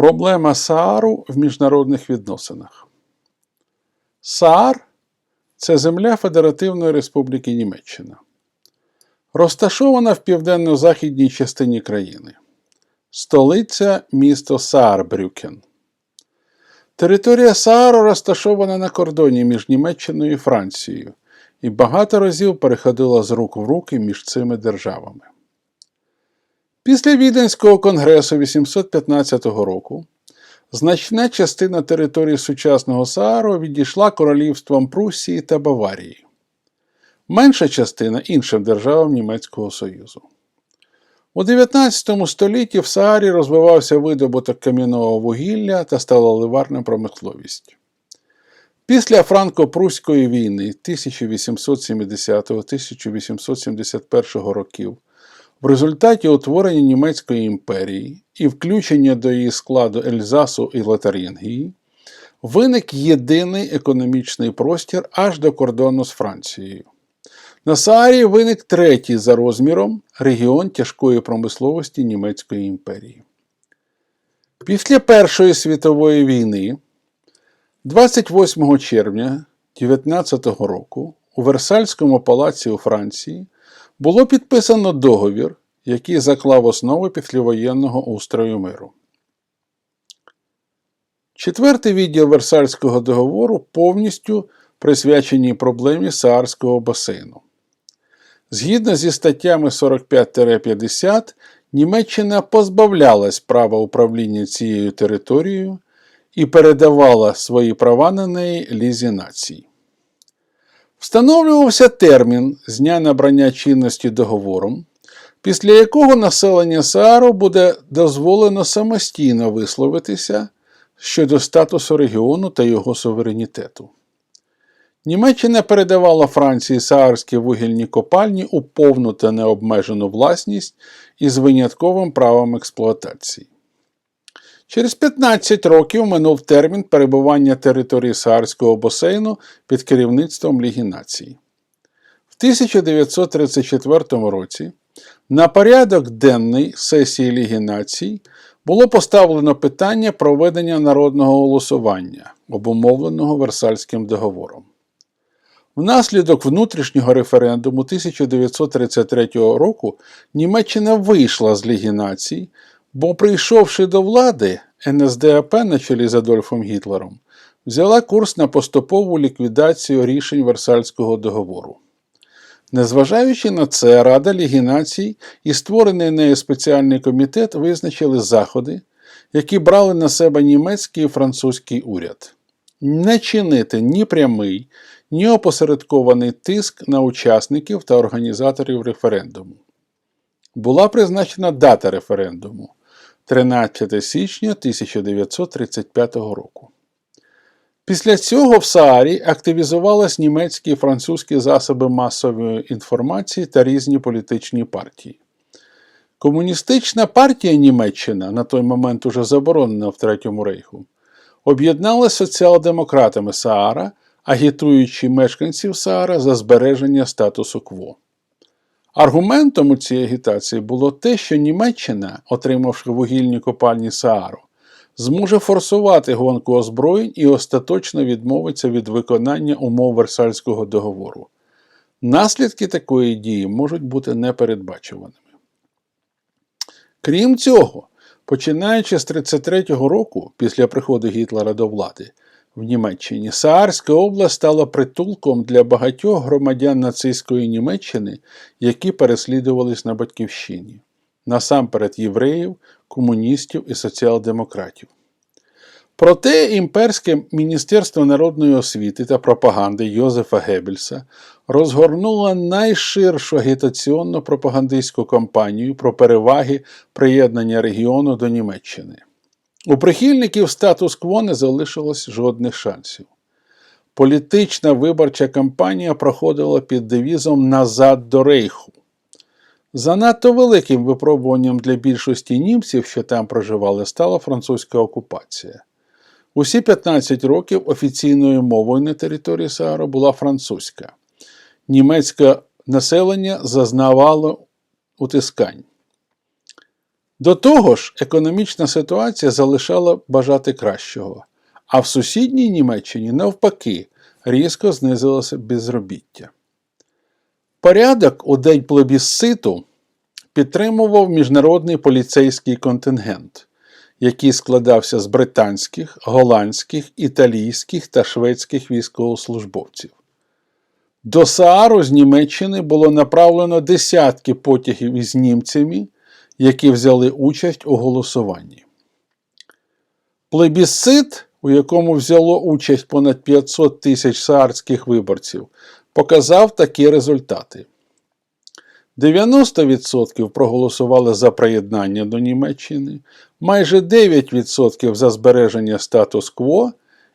Проблема Саару в міжнародних відносинах. Саар це земля Федеративної Республіки Німеччина. Розташована в південно-західній частині країни. Столиця місто Саарбрюкен. Територія Саару розташована на кордоні між Німеччиною і Францією і багато разів переходила з рук в руки між цими державами. Після Віденського конгресу 815 року значна частина території сучасного Саару відійшла королівствам Пруссії та Баварії, менша частина іншим державам Німецького Союзу. У 19 столітті в Саарі розвивався видобуток кам'яного вугілля та сталеливарна промисловість. Після Франко-Пруської війни 1870-1871 років в результаті утворення Німецької імперії і включення до її складу Ельзасу і Лотарингії виник єдиний економічний простір аж до кордону з Францією. На Саарі виник третій за розміром регіон тяжкої промисловості Німецької імперії. Після Першої світової війни, 28 червня 19 року, у Версальському палаці у Франції було підписано договір, який заклав основи післявоєнного устрою миру. Четвертий відділ Версальського договору повністю присвячений проблемі Саарського басейну. Згідно зі статтями 45-50, Німеччина позбавлялась права управління цією територією і передавала свої права на неї лізі націй. Встановлювався термін з дня набрання чинності договором, після якого населення Саару буде дозволено самостійно висловитися щодо статусу регіону та його суверенітету. Німеччина передавала Франції саарські вугільні копальні у повну та необмежену власність із винятковим правом експлуатації. Через 15 років минув термін перебування території Саарського басейну під керівництвом Ліги націй. В 1934 році на порядок денний сесії Ліги націй було поставлено питання проведення народного голосування, обумовленого Версальським договором. Внаслідок внутрішнього референдуму 1933 року Німеччина вийшла з Ліги націй, бо, прийшовши до влади, НСДАП на чолі з Адольфом Гітлером взяла курс на поступову ліквідацію рішень Версальського договору. Незважаючи на це, Рада Ліги націй і створений нею спеціальний комітет визначили заходи, які брали на себе німецький і французький уряд. Не чинити ні прямий, ні опосередкований тиск на учасників та організаторів референдуму. Була призначена дата референдуму 13 січня 1935 року. Після цього в Саарі активізувались німецькі і французькі засоби масової інформації та різні політичні партії. Комуністична партія Німеччина, на той момент уже заборонена в Третьому рейху, об'єдналася з соціал-демократами Саара, агітуючи мешканців Саара за збереження статусу кво. Аргументом у цій агітації було те, що Німеччина, отримавши вугільні копальні Саару, зможе форсувати гонку озброєнь і остаточно відмовиться від виконання умов Версальського договору. Наслідки такої дії можуть бути непередбачуваними. Крім цього, починаючи з 1933 року, після приходу Гітлера до влади, в Німеччині Саарська область стала притулком для багатьох громадян нацистської Німеччини, які переслідувались на батьківщині, насамперед євреїв, комуністів і соціал-демократів. Проте імперське Міністерство народної освіти та пропаганди Йозефа Геббельса розгорнуло найширшу агітаційно пропагандистську кампанію про переваги приєднання регіону до Німеччини. У прихильників статус-кво не залишилось жодних шансів. Політична виборча кампанія проходила під девізом Назад до Рейху. Занадто великим випробуванням для більшості німців, що там проживали, стала французька окупація. Усі 15 років офіційною мовою на території Саару була французька. Німецьке населення зазнавало утискань. До того ж, економічна ситуація залишала бажати кращого, а в сусідній Німеччині, навпаки, різко знизилося безробіття. Порядок у день плебісциту підтримував міжнародний поліцейський контингент, який складався з британських, голландських, італійських та шведських військовослужбовців. До Саару з Німеччини було направлено десятки потягів із німцями, які взяли участь у голосуванні. Плебісцит, у якому взяло участь понад 500 тисяч саарських виборців, показав такі результати. 90% проголосували за приєднання до Німеччини, майже 9% за збереження статус-кво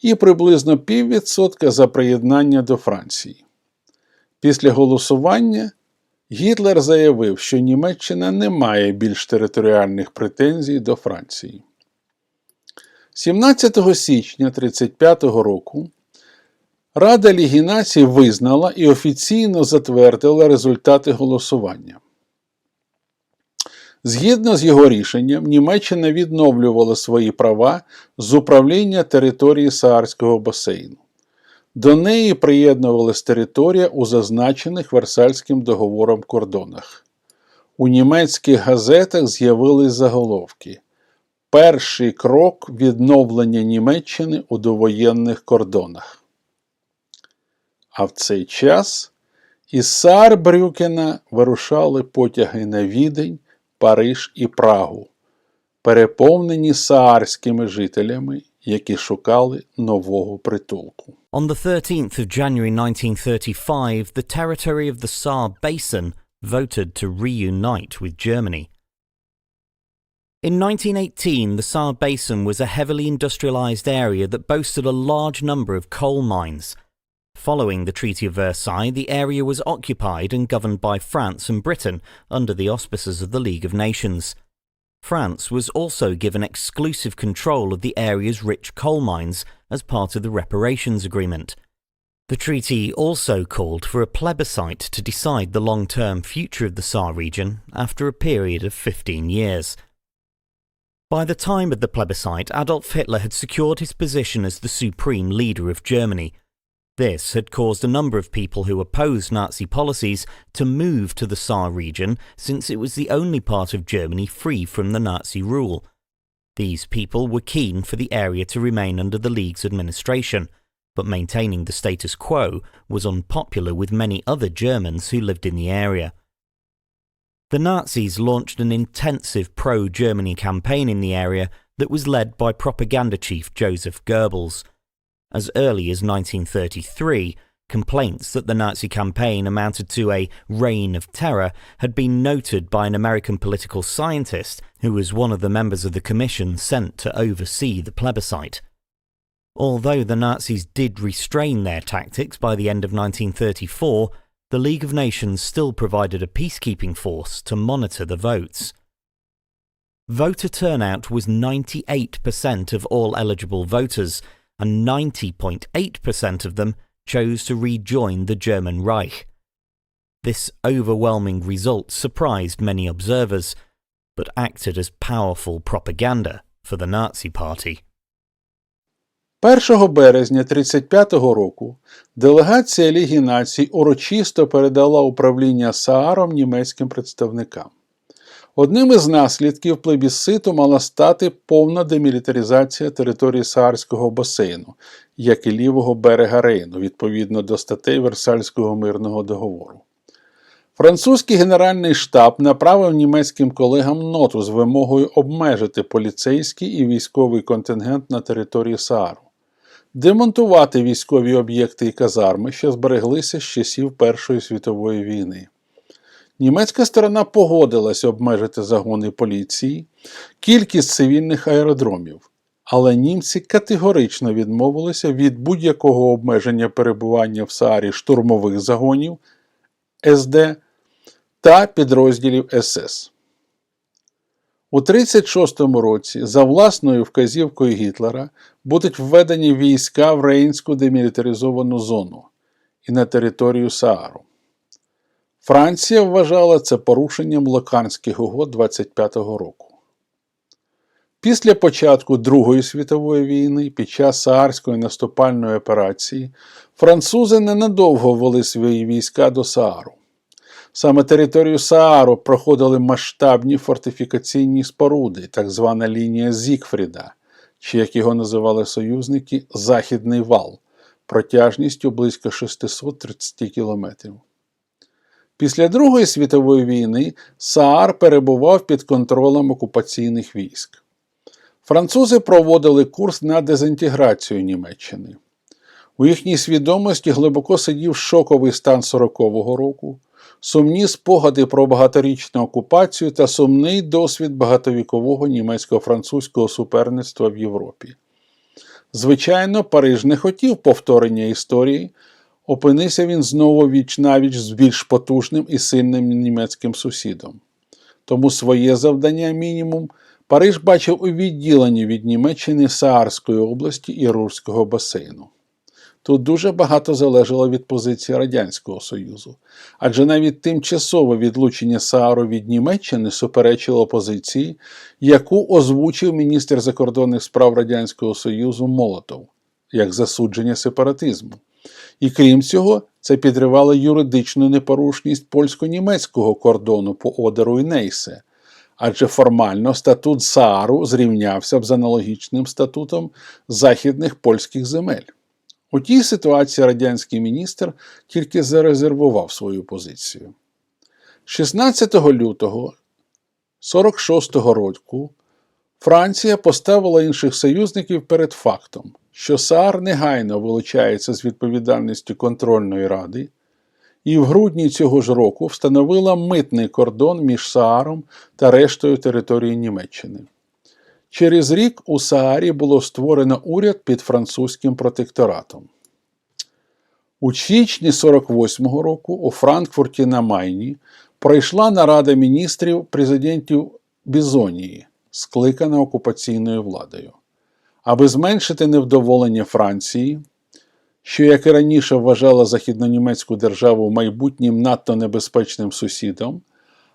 і приблизно піввідсотка за приєднання до Франції. Після голосування Гітлер заявив, що Німеччина не має більш територіальних претензій до Франції. 17 січня 1935 року Рада Ліги Націй визнала і офіційно затвердила результати голосування. Згідно з його рішенням, Німеччина відновлювала свої права з управління території Саарського басейну. До неї приєднувалась територія у зазначених Версальським договором кордонах. У німецьких газетах з'явились заголовки Перший крок відновлення Німеччини у довоєнних кордонах. А в цей час із Саарбрюкена вирушали потяги на Відень, Париж і Прагу, переповнені саарськими жителями, які шукали нового притулку. On the 13th of January 1935, the territory of the Saar Basin voted to reunite with Germany. In 1918, the Saar Basin was a heavily industrialized area that boasted a large number of coal mines. Following the Treaty of Versailles, the area was occupied and governed by France and Britain under the auspices of the League of Nations. France was also given exclusive control of the area's rich coal mines as part of the reparations agreement. The treaty also called for a plebiscite to decide the long term future of the Saar region after a period of 15 years. By the time of the plebiscite, Adolf Hitler had secured his position as the supreme leader of Germany. This had caused a number of people who opposed Nazi policies to move to the Saar region since it was the only part of Germany free from the Nazi rule. These people were keen for the area to remain under the League's administration, but maintaining the status quo was unpopular with many other Germans who lived in the area. The Nazis launched an intensive pro Germany campaign in the area that was led by propaganda chief Joseph Goebbels. As early as 1933, complaints that the Nazi campaign amounted to a reign of terror had been noted by an American political scientist who was one of the members of the commission sent to oversee the plebiscite. Although the Nazis did restrain their tactics by the end of 1934, the League of Nations still provided a peacekeeping force to monitor the votes. Voter turnout was 98% of all eligible voters, and 90.8% of them chose to rejoin the German Reich. This overwhelming result surprised many observers, but acted as powerful propaganda for the Nazi Party. 1 березня 1935 року делегація Ліги Націй урочисто передала управління Сааром німецьким представникам. Одним із наслідків плебісциту мала стати повна демілітаризація території Саарського басейну, як і лівого берега Рейну, відповідно до статей Версальського мирного договору. Французький генеральний штаб направив німецьким колегам ноту з вимогою обмежити поліцейський і військовий контингент на території Саару, демонтувати військові об'єкти і казарми, що збереглися з часів Першої світової війни. Німецька сторона погодилась обмежити загони поліції, кількість цивільних аеродромів, але німці категорично відмовилися від будь-якого обмеження перебування в Саарі штурмових загонів СД та підрозділів СС. У 1936 році за власною вказівкою Гітлера будуть введені війська в Рейнську демілітаризовану зону і на територію Саару. Франція вважала це порушенням Локанських угод 25-го року. Після початку Другої світової війни, під час Саарської наступальної операції, французи ненадовго ввели свої війська до Саару. Саме територію Саару проходили масштабні фортифікаційні споруди, так звана лінія Зікфріда, чи як його називали союзники, Західний вал, протяжністю близько 630 кілометрів. Після Другої світової війни Саар перебував під контролем окупаційних військ. Французи проводили курс на дезінтеграцію Німеччини. У їхній свідомості глибоко сидів шоковий стан 40-го року, сумні спогади про багаторічну окупацію та сумний досвід багатовікового німецько-французького суперництва в Європі. Звичайно, Париж не хотів повторення історії, опинився він знову віч навіч з більш потужним і сильним німецьким сусідом. Тому своє завдання мінімум Париж бачив у відділенні від Німеччини Саарської області і Рурського басейну. Тут дуже багато залежало від позиції Радянського Союзу, адже навіть тимчасове відлучення Саару від Німеччини суперечило позиції, яку озвучив міністр закордонних справ Радянського Союзу Молотов як засудження сепаратизму. І крім цього, це підривало юридичну непорушність польсько-німецького кордону по Одеру і Нейсе, адже формально статут Саару зрівнявся б з аналогічним статутом західних польських земель. У тій ситуації радянський міністр тільки зарезервував свою позицію. 16 лютого 46-го року Франція поставила інших союзників перед фактом, що Саар негайно вилучається з відповідальністю контрольної ради, і в грудні цього ж року встановила митний кордон між Сааром та рештою території Німеччини. Через рік у Саарі було створено уряд під французьким протекторатом. У січні 48-го року у Франкфурті на Майні пройшла нарада міністрів президентів Бізонії, скликана окупаційною владою. Аби зменшити невдоволення Франції, що, як і раніше, вважала західнонімецьку державу майбутнім надто небезпечним сусідом,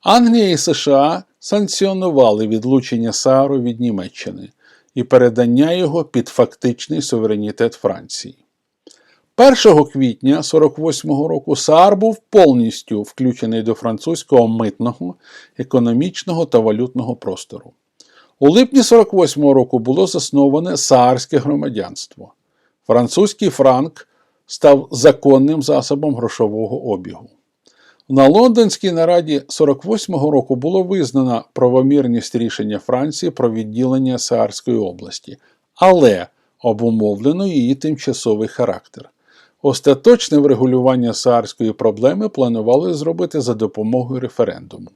Англія і США санкціонували відлучення Саару від Німеччини і передання його під фактичний суверенітет Франції. 1 квітня 48-го року Саар був повністю включений до французького митного, економічного та валютного простору. У липні 48-го року було засноване саарське громадянство. Французький франк став законним засобом грошового обігу. На лондонській нараді 48-го року було визнано правомірність рішення Франції про відділення Саарської області, але обумовлено її тимчасовий характер. Остаточне врегулювання саарської проблеми планували зробити за допомогою референдуму.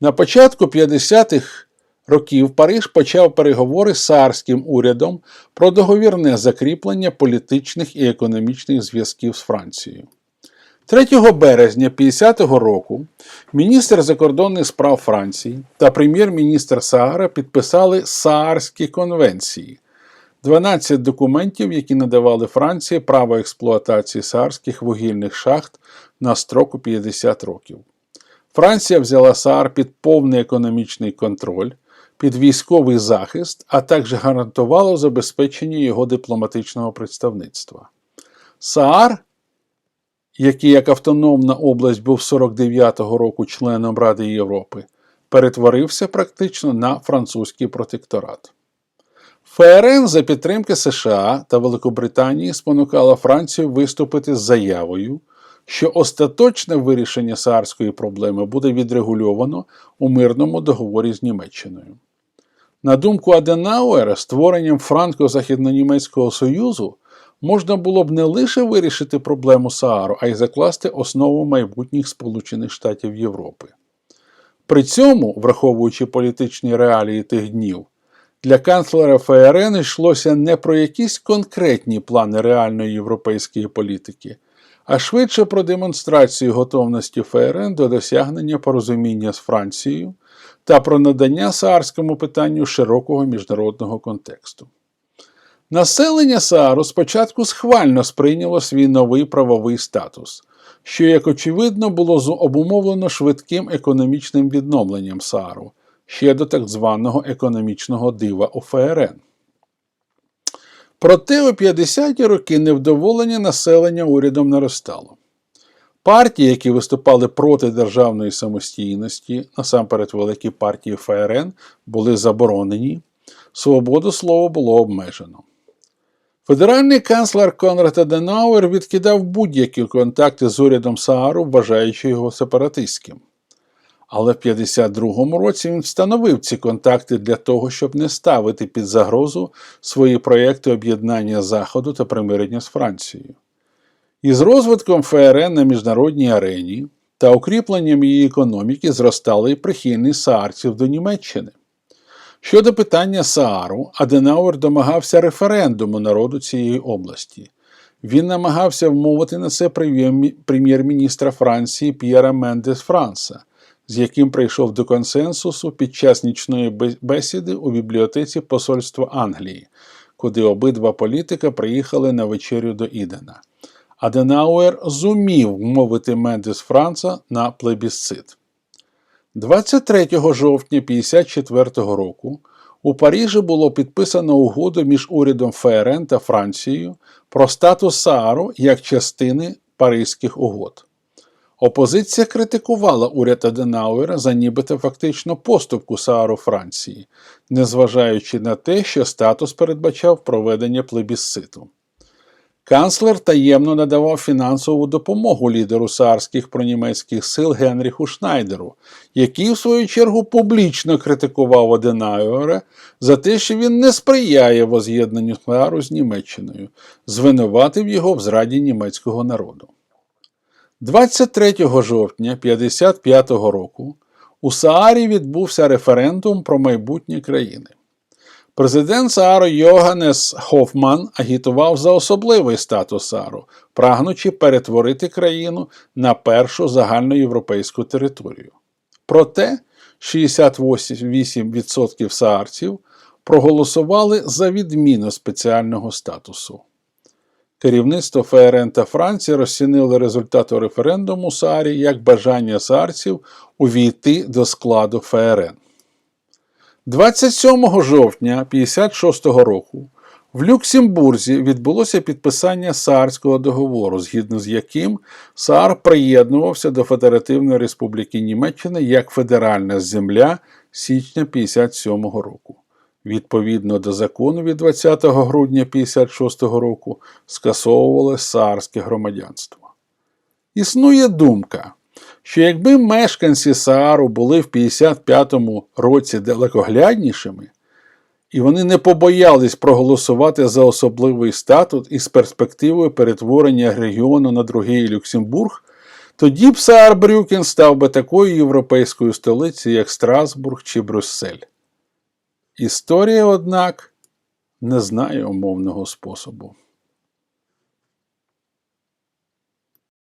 На початку 50-х років Париж почав переговори з саарським урядом про договірне закріплення політичних і економічних зв'язків з Францією. 3 березня 50-го року міністр закордонних справ Франції та прем'єр-міністр Саара підписали Саарські конвенції 12 документів, які надавали Франції право експлуатації саарських вугільних шахт на строку 50 років. Франція взяла Саар під повний економічний контроль, під військовий захист, а також гарантувала забезпечення його дипломатичного представництва. Саар який як автономна область був 49-го року членом Ради Європи, перетворився практично на французький протекторат. ФРН за підтримки США та Великобританії спонукала Францію виступити з заявою, що остаточне вирішення саарської проблеми буде відрегульовано у мирному договорі з Німеччиною. На думку Аденауера, створенням Франко-Західнонімецького Союзу можна було б не лише вирішити проблему Саару, а й закласти основу майбутніх Сполучених Штатів Європи. При цьому, враховуючи політичні реалії тих днів, для канцлера ФРН йшлося не про якісь конкретні плани реальної європейської політики, а швидше про демонстрацію готовності ФРН до досягнення порозуміння з Францією та про надання саарському питанню широкого міжнародного контексту. Населення Саару спочатку схвально сприйняло свій новий правовий статус, що, як очевидно, було обумовлено швидким економічним відновленням Саару, ще до так званого економічного дива ОФРН. Проте у 50-ті роки невдоволення населення урядом наростало. Партії, які виступали проти державної самостійності, насамперед великі партії ФРН, були заборонені, свободу слова було обмежено. Федеральний канцлер Конрад Аденауер відкидав будь-які контакти з урядом Саару, вважаючи його сепаратистським. Але в 52-му році він встановив ці контакти для того, щоб не ставити під загрозу свої проєкти об'єднання Заходу та примирення з Францією. Із розвитком ФРН на міжнародній арені та укріпленням її економіки зростала і прихильність саарців до Німеччини. Щодо питання Саару, Аденауер домагався референдуму народу цієї області. Він намагався вмовити на це прем'єр- прем'єр-міністра Франції П'єра Мендес Франса, з яким прийшов до консенсусу під час нічної бесіди у бібліотеці Посольства Англії, куди обидва політика приїхали на вечерю до Ідена. Аденауер зумів вмовити Мендес Франца на плебісцит. 23 жовтня 1954 року у Парижі було підписано угоду між урядом ФРН та Францією про статус Саару як частини Паризьких угод. Опозиція критикувала уряд Аденауера за нібито фактично поступку Саару Франції, незважаючи на те, що статус передбачав проведення плебісциту. Канцлер таємно надавав фінансову допомогу лідеру саарських пронімецьких сил Генріху Шнайдеру, який, в свою чергу, публічно критикував Аденауера за те, що він не сприяє воз'єднанню Саару з Німеччиною, звинуватив його в зраді німецького народу. 23 жовтня 1955 року у Саарі відбувся референдум про майбутнє країни. Президент Саару Йоганнес Хофман агітував за особливий статус Саару, прагнучи перетворити країну на першу загальноєвропейську територію. Проте 68% саарців проголосували за відміну спеціального статусу. Керівництво ФРН та Франції розцінили результати референдуму у Саарі як бажання саарців увійти до складу ФРН. 27 жовтня 1956 року в Люксембурзі відбулося підписання Саарського договору, згідно з яким Саар приєднувався до Федеративної Республіки Німеччини як федеральна земля січня 1957 року. Відповідно до закону від 20 грудня 1956 року скасовували саарське громадянство. Існує думка, що якби мешканці Саару були в 55-му році далекогляднішими, і вони не побоялись проголосувати за особливий статут із перспективою перетворення регіону на другий Люксембург, тоді б Саарбрюкен став би такою європейською столицею, як Страсбург чи Брюссель. Історія, однак, не знає умовного способу.